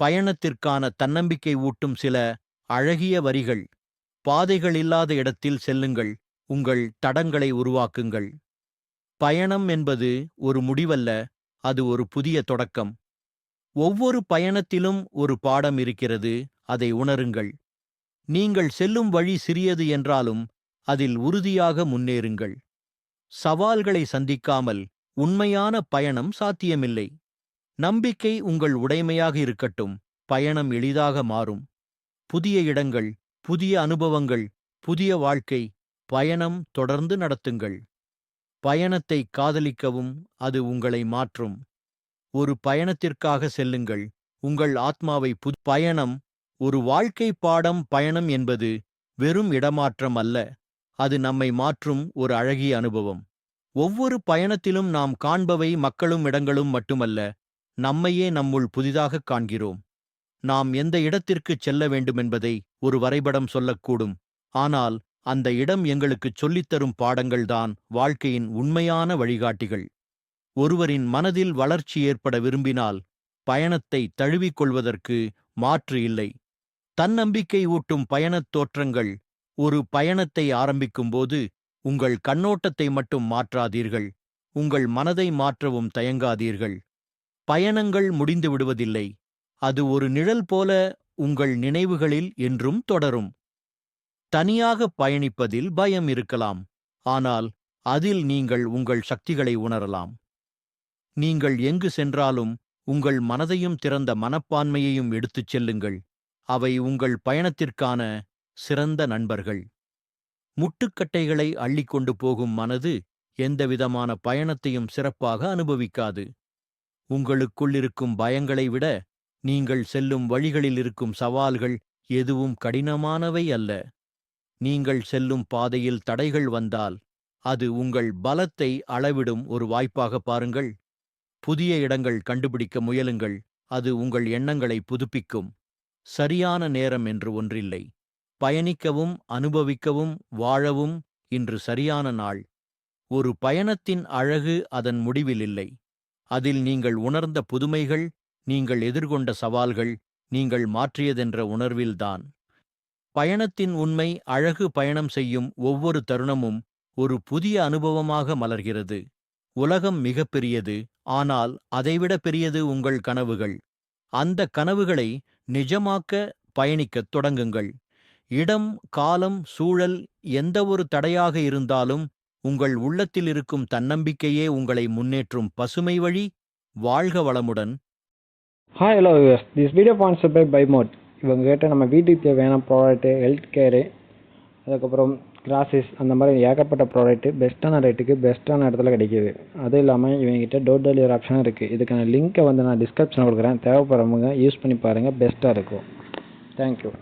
பயணத்திற்கான தன்னம்பிக்கை ஊட்டும் சில அழகிய வரிகள். பாதைகள் இல்லாத இடத்தில் செல்லுங்கள் உங்கள் தடங்களை உருவாக்குங்கள். பயணம் என்பது ஒரு முடிவல்ல அது ஒரு புதிய தொடக்கம். ஒவ்வொரு பயணத்திலும் ஒரு பாடம் இருக்கிறது அதை உணருங்கள். நீங்கள் செல்லும் வழி சிறியது என்றாலும் அதில் உறுதியாக முன்னேறுங்கள். சவால்களை சந்திக்காமல் உண்மையான பயணம் சாத்தியமில்லை. நம்பிக்கை உங்கள் உடைமையாக இருக்கட்டும் பயணம் எளிதாக மாறும். புதிய இடங்கள் புதிய அனுபவங்கள் புதிய வாழ்க்கை பயணம் தொடர்ந்து நடத்துங்கள். பயணத்தை காதலிக்கவும் அது உங்களை மாற்றும். ஒரு பயணத்திற்காக செல்லுங்கள் உங்கள் ஆத்மாவை பு பயணம் ஒரு வாழ்க்கை பாடம் பயணம் என்பது வெறும் இடமாற்றம் அல்ல அது நம்மை மாற்றும் ஒரு அழகிய அனுபவம். ஒவ்வொரு பயணத்திலும் நாம் காண்பவை மக்களும் இடங்களும் மட்டுமல்ல நம்மையே நம்முள் புதிதாகக் காண்கிறோம். நாம் எந்த இடத்திற்குச் செல்ல வேண்டுமென்பதை ஒரு வரைபடம் சொல்லக்கூடும். ஆனால் அந்த இடம் எங்களுக்குச் சொல்லித்தரும் பாடங்கள்தான் வாழ்க்கையின் உண்மையான வழிகாட்டிகள். ஒருவரின் மனதில் வளர்ச்சி ஏற்பட விரும்பினால் பயணத்தை தழுவிக்கொள்வதற்கு மாற்று இல்லை. தன்னம்பிக்கை ஊட்டும் பயணத் தோற்றங்கள் ஒரு பயணத்தை ஆரம்பிக்கும்போது உங்கள் கண்ணோட்டத்தை மட்டும் மாற்றாதீர்கள். உங்கள் மனதை மாற்றவும் தயங்காதீர்கள். பயணங்கள் முடிந்து விடுவதில்லை. அது ஒரு நிழல் போல உங்கள் நினைவுகளில் என்றும் தொடரும். தனியாக பயணிப்பதில் பயம் இருக்கலாம். ஆனால் அதில் நீங்கள் உங்கள் சக்திகளை உணரலாம். நீங்கள் எங்கு சென்றாலும் உங்கள் மனதையும் திறந்த மனப்பான்மையையும் எடுத்துச் செல்லுங்கள். அவை உங்கள் பயணத்திற்கான சிறந்த நண்பர்கள். முட்டுக்கட்டைகளை அள்ளிக்கொண்டு போகும் மனது எந்தவிதமான பயணத்தையும் சிறப்பாக அனுபவிக்காது. உங்களுக்குள் இருக்கும் பயங்களை விட நீங்கள் செல்லும் வழிகளில் இருக்கும் சவால்கள் எதுவும் கடினமானவை அல்ல. நீங்கள் செல்லும் பாதையில் தடைகள் வந்தால் அது உங்கள் பலத்தை அளவிடும் ஒரு வாய்ப்பாக பாருங்கள். புதிய இடங்கள் கண்டுபிடிக்க முயலுங்கள் அது உங்கள் எண்ணங்களை புதுப்பிக்கும். சரியான நேரம் என்று ஒன்றில்லை. பயணிக்கவும் அனுபவிக்கவும் வாழவும் இன்று சரியான நாள். ஒரு பயணத்தின் அழகு அதன் முடிவில் இல்லை அதில் நீங்கள் உணர்ந்த புதுமைகள் நீங்கள் எதிர்கொண்ட சவால்கள் நீங்கள் மாற்றியதென்ற உணர்வில்தான். பயணத்தின் உண்மை அழகு பயணம் செய்யும் ஒவ்வொரு தருணமும் ஒரு புதிய அனுபவமாக மலர்கிறது. உலகம் மிகப்பெரியது ஆனால் அதைவிட பெரியது உங்கள் கனவுகள். அந்த கனவுகளை நிஜமாக்க பயணிக்கத் தொடங்குங்கள். இடம் காலம் சூழல் எந்தவொரு தடையாக இருந்தாலும் உங்கள் உள்ளத்தில் இருக்கும் தன்னம்பிக்கையே உங்களை முன்னேற்றும் பசுமை வழி. வாழ்க வளமுடன். Hi hello this video sponsored by பைமோட் இவங்க கேட்ட நம்ம வீட்டுக்கு தேவையான ப்ராடக்ட்டு ஹெல்த் கேரு அதுக்கப்புறம் கிராசஸ் அந்த மாதிரி ஏகப்பட்ட ப்ராடக்ட்டு பெஸ்ட்டான ரேட்டுக்கு பெஸ்ட்டான இடத்துல கிடைக்கிது. அதுவும் இல்லாமல் இவங்ககிட்ட டோர் டெலிவரி ஆப்ஷனும் இருக்குது இதுக்கான லிங்க்கை வந்து நான் டிஸ்கிரிப்ஷனில் கொடுக்குறேன். தேவைப்படுறவங்க யூஸ் பண்ணி பாருங்கள் பெஸ்ட்டாக இருக்கும். தேங்க்யூ